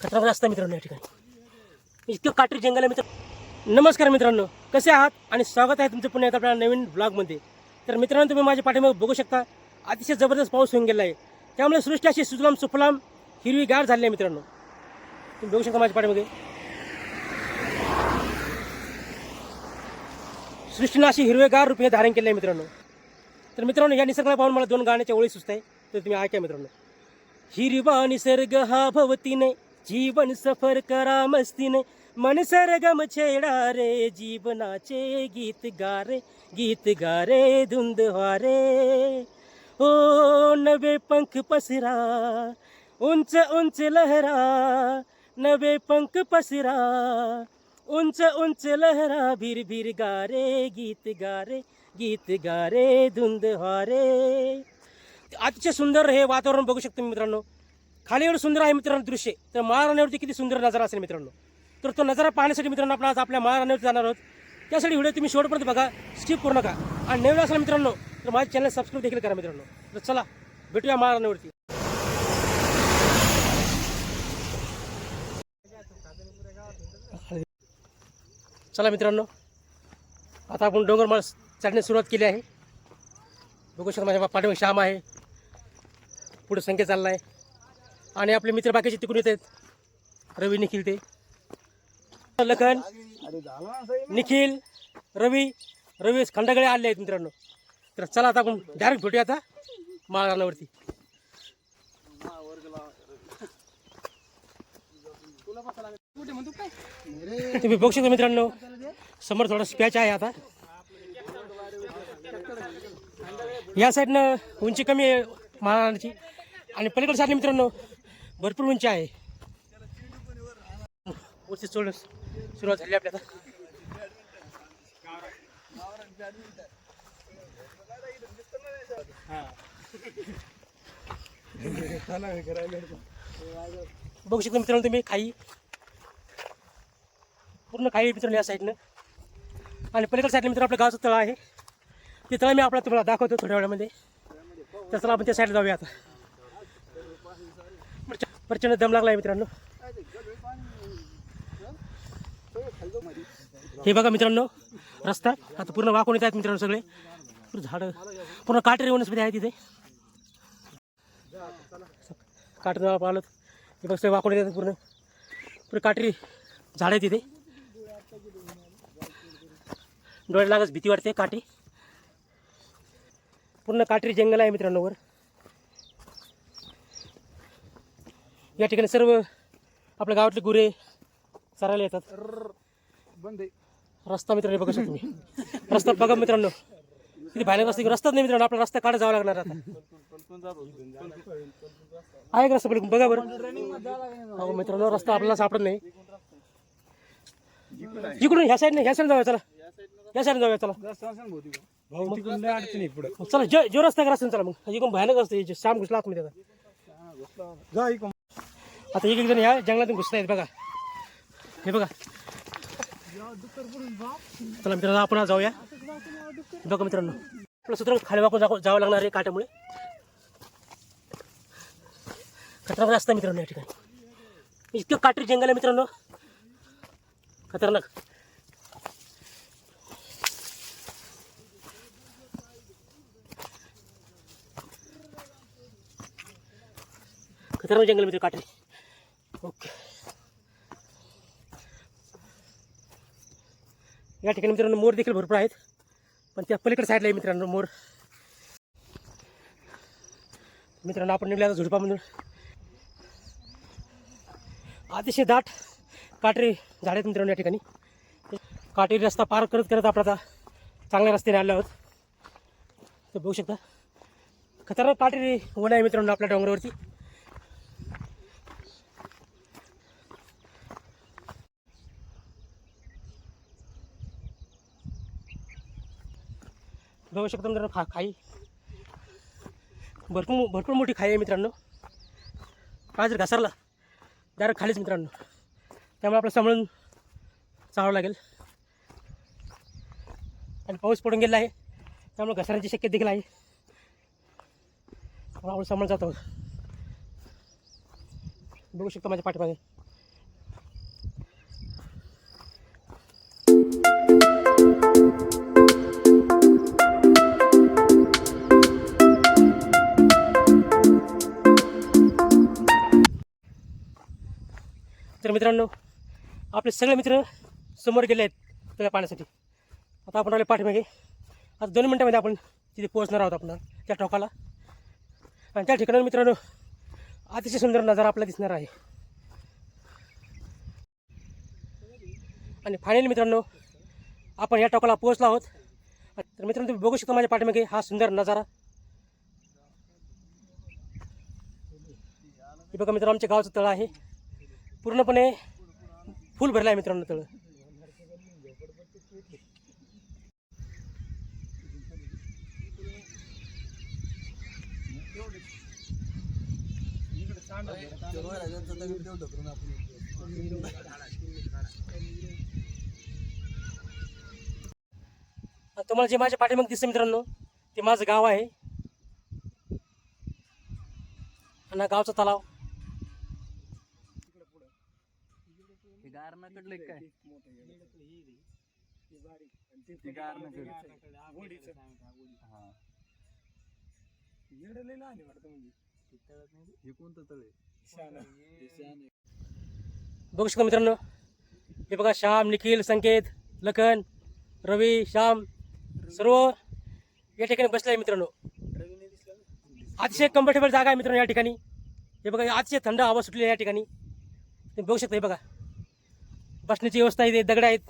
खतरनाक रस्ता मित्रांनो या ठिकाणी. इतकं काटेरी जंगल आहे मित्र नमस्कार मित्रांनो कसे आहात? आणि स्वागत आहे तुमचं पुण्यात आपल्या नवीन ब्लॉगमध्ये तर मित्रांनो तुम्ही माझ्या पाठीमागे बघू शकता अतिशय जबरदस्त पाऊस होऊन गेला आहे. त्यामुळे सृष्टी अशी सुजलाम सुफलाम हिरवीगार झाली आहे मित्रांनो. तुम्ही बघू शकता माझ्या पाठीमागे. सृष्टीनं अशी हिरवेगार रूपे धारण केले आहे मित्रांनो. तर मित्रांनो या निसर्गाला पाहून मला दोन गाण्याच्या ओळी सुचत आहे तर तुम्ही ऐका मित्रांनो. हिरवा निसर्ग हा भवतीने जीवन सफर करा मस्तीने मन सरगम छेडा रे जीवनाचे गीत गारे गीत गारे धुंद वारे ओ नवे पंख पसरा उंच उंच लहरा नवे पंख पसरा उंच उंच लहरा भीर भीर गारे गीत गारे गीत गारे धुंद वारे अतिशय सुंदर हे वातावरण बघू शकतो मित्रांनो. खाली एवढं सुंदर आहे मित्रांनो दृश्य. तर महाराण्यावरती किती सुंदर नजारा असेल मित्रांनो. तर तो नजारा पाहण्यासाठी मित्रांनो आपण आज आपल्या महाराण्यावरती जाणार आहोत. त्यासाठी व्हिडिओ तुम्ही शेवटपर्यंत बघा स्किप करू नका. आणि नवीन असाल मित्रांनो तर माझ्या चॅनल सबस्क्राईब देखील करा मित्रांनो. तर चला भेटूया महाराण्यावरती चला मित्रांनो आता आपण डोंगरमाळ चढण्यास सुरुवात केली आहे. बघू शकता माझ्या पाठीमागे श्याम आहे. पुढे संख्या चालला आहे आणि आपले मित्र बाकीचे तिकडून येत आहेत. रवी निखिल ते. लखन निखिल रवी रवी खंडाकडे आले आहेत मित्रांनो. तर चला आता आपण डायरेक्ट भेटूया आता माळरानावरती. तुम्ही बघू शकता मित्रांनो समोर थोडा स्पॅच आहे आता. या साईडनं उंची कमी आहे महाराणाची आणि पलीकडे साईडने मित्रांनो भरपूर उंची आहे. वरती सोड सुरुवात झाली आपल्या आता बघू शकता मित्रांनो तुम्ही खाई. पूर्ण खाई मित्रांनो या साईडनं आणि पलीकडे साईडला मित्र आपल्या गावचं तळ आहे. ते तळ मी आपला तुम्हाला दाखवतो थोड्या वेळामध्ये. तर चला आपण त्या साईडला जाऊया आता. प्रचंड दम लागला आहे मित्रांनो. हे बघा मित्रांनो रस्ता. आता पूर्ण वाकून येत आहेत मित्रांनो सगळे. झाडं पूर्ण काटेरी वनस्पती आहे तिथे काटेरी झाड पाहिलं हे बघ सगळे वाकून येतात पूर्ण. पूर्ण काटेरी झाड आहे तिथे डोळ्याला लागच भीती वाटते काठी पूर्ण काटेरी जंगल आहे मित्रांनो वर. या ठिकाणी सर्व आपल्या गावातले गुरे चरायला येतात. बंद रस्ता मित्रांनो बघू शकतो तुम्ही. रस्ता बघा मित्रांनो. किती भयानक रस्ता रस्ताच नाही मित्रांनो आपला रस्ता काढत जावं लागणार आता. आहे का रस्ता पलीकडून? बघा बरं. हो मित्रांनो रस्ता आपल्याला सापडत नाही. इकडून ह्या साईडने ह्या साईड जाऊया चला. या साईड जाऊया चला. चला जो जो रस्ता करा चला मग. इकडून भयानक असते श्याम घुसला आतमध्ये इकडून. आता एक एक जण या जंगलातून घुसत आहेत बघा. हे बघा. चला मित्रांनो आपण आज जाऊया. बघा मित्रांनो. आपलं सूत्र खाली वाकून जावं जावं लागणार आहे काट्यामुळे खतरनाक रस्ता आहे मित्रांनो या ठिकाणी. इतकं काटेरी जंगल आहे मित्रांनो. खतरनाक. खतरनाक जंगल मित्र काटेरी या ठिकाणी मित्रांनो मोर देखील भरपूर आहेत. पण त्या पलीकडे साईडला आहे मित्रांनो मोर. मित्रांनो आपण निघल्या आता झुडपामधून. अतिशय दाट काटेरी झाड आहेत मित्रांनो या ठिकाणी. काटेरी रस्ता पार करत करत आपण आता चांगल्या रस्त्याने आलो आहोत. तर बघू शकता. खतरनाक काटेरी वन आहे मित्रांनो आपल्या डोंगरावरती. बघू शकता मित्रांनो खा खाई. भरपूर भरपूर मोठी खाई आहे मित्रांनो. काय जर घसरला डायरेक्ट खालीच मित्रांनो. त्यामुळे आपलं सांभाळून चालावं लागेल. आणि पाऊस पडून गेला आहे त्यामुळे घसरण्याची शक्यता देखील आहे. आपण सांभाळून जातो. बघू शकता माझ्या पाठीमागे. तर मित्रांनो आपले सगळे मित्र समोर गेले आहेत तुला पाण्यासाठी आता आपण आले पाठीमागे. आता दोन मिनटामध्ये आपण तिथे पोहोचणार आहोत आपण त्या टोकाला. आणि त्या ठिकाणी मित्रांनो अतिशय सुंदर नजारा आपल्याला दिसणार आहे. आणि फायनली मित्रांनो आपण या टोकाला पोहोचलो आहोत. तर मित्रांनो तुम्ही बघू शकता माझ्या पाठीमागे हा सुंदर नजारा. हे बघा मित्रांनो आमच्या गावचं तळ आहे. पूर्णपणे फुल भरलं आहे मित्रांनो तळ. तुम्हाला जे माझ्या पाठीमागे दिसतं मित्रांनो ते माझं गाव आहे. आणि गावचा तलाव. गारणाकडले काय? ते गारणाकडे हा हे. कोणतं तळ आहे? बघू शकता मित्रांनो हे बघा श्याम निखिल संकेत लखन रवी श्याम सर्व या ठिकाणी बसले आहे मित्रांनो. अतिशय कम्फर्टेबल जागा आहे मित्रांनो या ठिकाणी. हे बघा अतिशय थंड हवा सुटली आहे या ठिकाणी. तुम्ही बघू शकता हे बघा. बसण्याची व्यवस्था इथे दगड आहेत.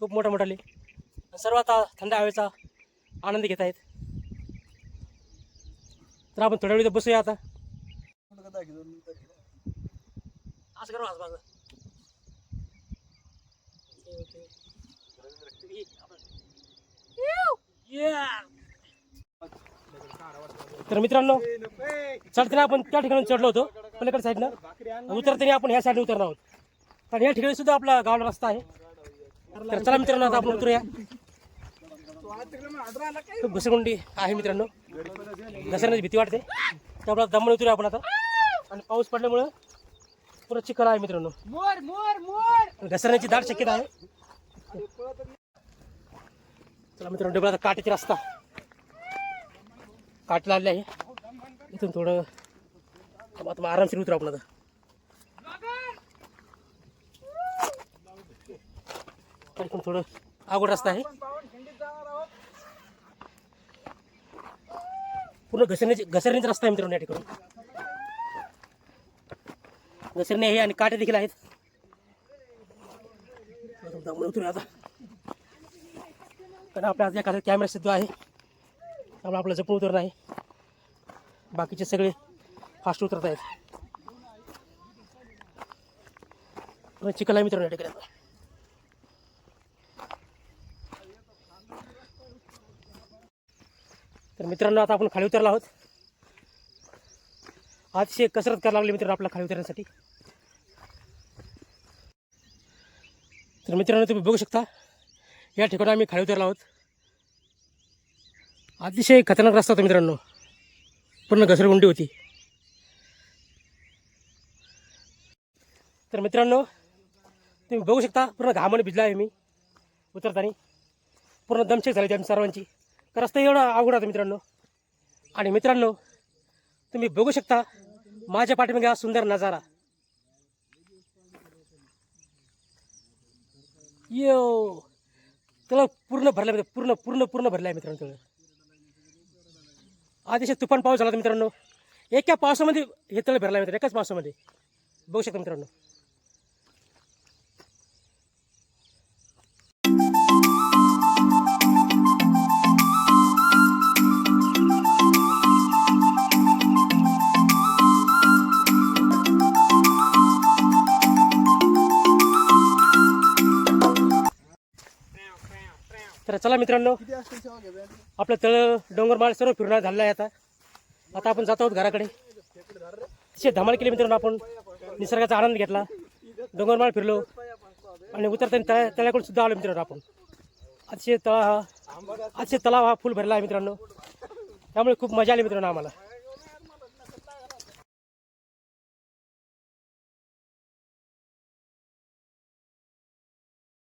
खूप मोठा मोठाले. सर्व आता थंड हवेचा आनंद घेत आहेत. तर आपण थोड्या वेळ बसूया आता. असं करू आज माझं. तर मित्रांनो चढताना आपण त्या ठिकाणी चढलो होतो. पलीकडे साईडनं उतरताना आपण ह्या साईडने उतरणार आहोत. कारण या ठिकाणी सुद्धा आपला गावला रस्ता आहे. तर चला मित्रांनो आता आपण उतरूया. खूप घसरगुंडी आहे मित्रांनो. घसरण्याची भीती वाटते. त्यामुळे दमण उतरूया आपण आता. आणि पाऊस पडल्यामुळं पुरं चिखल आहे मित्रांनो. घसरण्याची दाट शक्यता आहे. चला मित्रांनो आता काटेची रस्ता. काट लागले आहे. इथून थोडं आता आरामशीर उतरू आपण आता. तर इकडून थोडं अवघड रस्ता आहे. पूर्ण घसरण्याची घसरण्याचा रस्ता आहे मित्रांनो या ठिकाणी. घसरणे आहे आणि काटे देखील आहेत. दमून आता. कारण आपल्या आज एखादा कॅमेरा सिद्ध आहे. त्यामुळे आपलं जपून उतरणं आहे. बाकीचे सगळे फास्ट उतरत आहेत. चिखल आहे मित्रांनो या ठिकाणी. तर मित्रांनो आता आपण खाली उतरला आहोत. अतिशय कसरत करायला लागली मित्रांनो आपल्या खाली उतरण्यासाठी. तर मित्रांनो तुम्ही बघू शकता या ठिकाणी आम्ही खाली उतरला आहोत. अतिशय खतरनाक रस्ता होता मित्रांनो. पूर्ण घसरगुंडी होती. तर मित्रांनो तुम्ही बघू शकता पूर्ण घामाने भिजला आहे मी उतरताना. पूर्ण दमशेक झाली होती सर्वांची. रस्ता एवढा अवघड होता मित्रांनो. आणि मित्रांनो तुम्ही बघू शकता माझ्या पाठीमागे हा सुंदर नजारा. यो तळ पूर्ण भरलं आहे पूर्ण पूर्ण पूर्ण भरलं आहे मित्रांनो तळ अतिशय तुफान पाऊस झाला होता मित्रांनो. एका पावसामध्ये हे तळ भरलाय मित्र मित्रांनो एकाच पावसामध्ये. बघू शकता मित्रांनो. चला मित्रांनो. आपलं तळ डोंगरमाळ सर्व फिरून झालेलं आहे आता. आता आपण जात आहोत घराकडे. अतिशय धमाल केली मित्रांनो आपण. निसर्गाचा आनंद घेतला. डोंगरमाळ फिरलो. आणि उतरताना तळ्या तळ्याकडून सुद्धा आलो मित्रांनो आपण. अतिशय तळा हा अतिशय तलाव हा फुल भरला आहे मित्रांनो. त्यामुळे खूप मजा आली मित्रांनो आम्हाला.